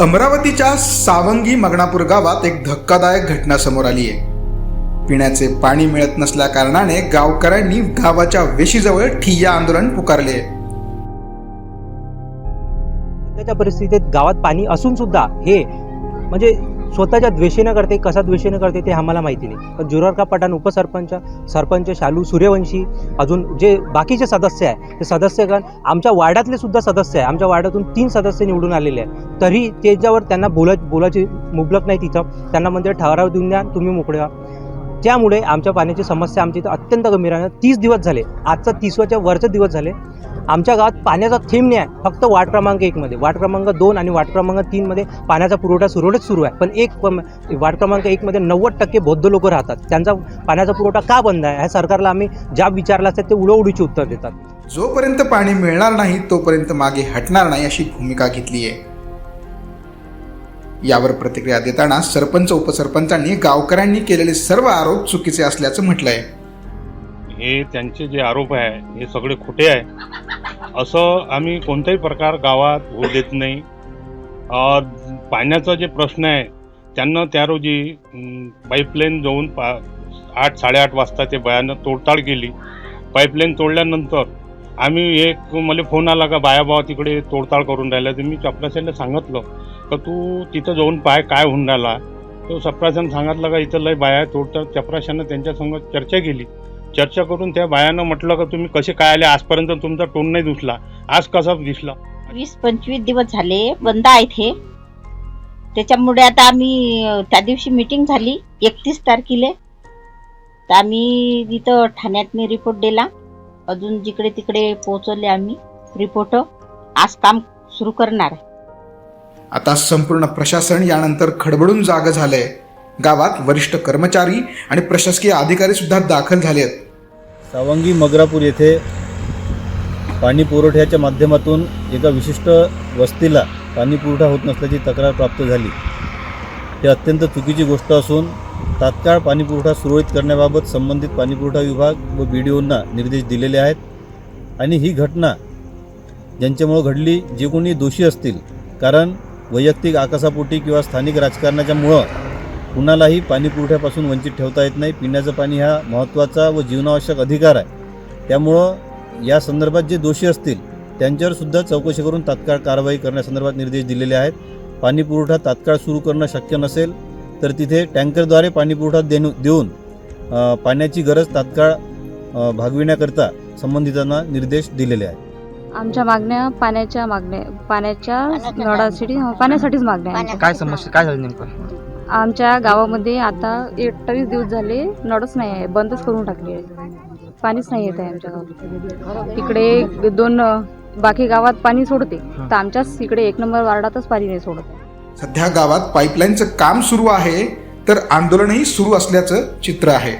अमरावतीच्या सावंगी मगणापूर गावात एक धक्कादायक घटना समोर आली आहे. पिण्याचे पाणी मिळत नसल्या कारणाने गावकऱ्यांनी गावाच्या वेशीजवळ ठिय्या आंदोलन पुकारले. आहे सध्याच्या परिस्थितीत गावात पाणी असून सुद्धा हे म्हणजे स्वतःच्या द्वेषीनं करते कसा द्वेषीनं करते ते आम्हाला माहिती नाही. पण जुरारका पठाण उपसरपंच सरपंच शालू सूर्यवंशी अजून जे बाकीचे सदस्य आहे ते सदस्यगण आमच्या वार्डातले सुद्धा सदस्य आहे. आमच्या वार्डातून तीन सदस्य निवडून आलेले आहे तरी त्याच्यावर त्यांना बोला बोलायची मुबलक नाही तिथं. त्यांना म्हणजे ठराव देऊन द्या तुम्ही मोकळे व्हा. त्यामुळे आमच्या पाण्याची समस्या आमच्या इथं अत्यंत गंभीर आहे. तीस दिवस झाले. आजचा तिसवाच्या वरचे दिवस झाले. आमच्या गावात पाण्याचा थेंब नाही आहे. फक्त वार्ड क्रमांक एकमध्ये वार्ड क्रमांक दोन आणि वार्ड क्रमांक तीनमध्ये पाण्याचा पुरवठा सुरळीत सुरू आहे. पण एक वार्ड क्रमांक एकमध्ये नव्वद टक्के बौद्ध लोक राहतात. त्यांचा पाण्याचा पुरवठा का बंद आहे? ह्या सरकारला आम्ही ज्या विचारला असतात ते उडवडीची उत्तर देतात. जोपर्यंत पाणी मिळणार नाही तोपर्यंत मागे हटणार नाही अशी भूमिका घेतली आहे. यावर प्रतिक्रिया देताना सरपंच उपसरपंचांनी गावकऱ्यांनी केलेले सर्व आरोप चुकीचे असल्याचं म्हटलंय. हे त्यांचे जे आरोप आहे हे सगळे खोटे आहे. असं आम्ही कोणताही प्रकार गावात होऊ देत नाही. पाण्याचा जे प्रश्न आहे त्यांना त्या रोजी पाईपलाईन जाऊन पा आठ साडेआठ वाजता ते बायानं तोडताड केली. पाईपलाईन तोडल्यानंतर आम्ही एक मला फोन आला का बाया भावा तिकडे तोडताड करून राहिला. तर मी चपराशांना सांगितलं का तू तिथं जाऊन पाय काय होऊन राहिला? तो चपराशानं सांगितलं का इथं लय बाया तोडताड. चपराशानं त्यांच्यासंग चर्चा केली. चर्चा करून त्या बायानं म्हटलं का तुम्ही कसे काय आले? आजपर्यंत तुमचा टोन नाही दिसला. आज कसा दिसला? वीस पंचवीस दिवस झाले बंद आहेत हे त्याच्यामुळे आता आम्ही अं, त्या दिवशी मीटिंग झाली एकतीस तारखेला. तर आम्ही तिथं ठाण्यात रिपोर्ट दिला. अजून जिकडे तिकडे पोहोचवले आम्ही रिपोर्ट आज काम सुरू करणार आहे. आता संपूर्ण प्रशासन यानंतर खडबडून जाग झालंय. गावात वरिष्ठ कर्मचारी आणि प्रशासकीय अधिकारी सुद्धा दाखल झाले आहेत सावंगी मगरापूर येथे पाणी पुरवठ्याच्या माध्यमातून एका विशिष्ट वस्तीला पाणी पुरवठा होत नसल्याची तक्रार प्राप्त झाली. ही अत्यंत चुकीची गोष्ट असून तात्काळ पाणीपुरवठा सुरळीत करण्याबाबत संबंधित पाणीपुरवठा विभाग व बी डी ओंना निर्देश दिलेले आहेत आणि ही घटना ज्यांच्यामुळं घडली जे कोणी दोषी असतील कारण वैयक्तिक आकाशापोटी किंवा स्थानिक राजकारणाच्यामुळं कुणालाही पाणी पुरवठ्यापासून वंचित ठेवता येत नाही. पिण्याचं पाणी हा महत्त्वाचा व जीवनावश्यक अधिकार आहे. त्यामुळं या संदर्भात जे दोषी असतील त्यांच्यावर सुद्धा चौकशी करून तात्काळ कारवाई करण्यासंदर्भात निर्देश दिलेले आहेत. पाणी पुरवठा तात्काळ सुरू करणं शक्य नसेल तर तिथे टँकरद्वारे पाणी पुरवठा देणू देऊन पाण्याची गरज तात्काळ भागविण्याकरता संबंधितांना निर्देश दिलेले आहेत. आमच्या मागण्या पाण्याच्या मागण्या पाण्याच्या नळासाठी हो, पाण्यासाठीच मागण्या. काय समस्या काय झालं नेमकं? आमच्या गावामध्ये आता अठ्ठावीस दिवस झाले नळच नाही आहे बंदच करून टाकली आहे. पाणीच नाही येत आहे आमच्या गावात. इकडे दोन बाकी गावात पाणी सोडते तर आमच्याच इकडे एक नंबर वार्डातच पाणी नाही सोडत. सध्या गावात पाईपलाईनचं काम सुरू आहे तर आंदोलनही सुरू असल्याचं चित्र आहे.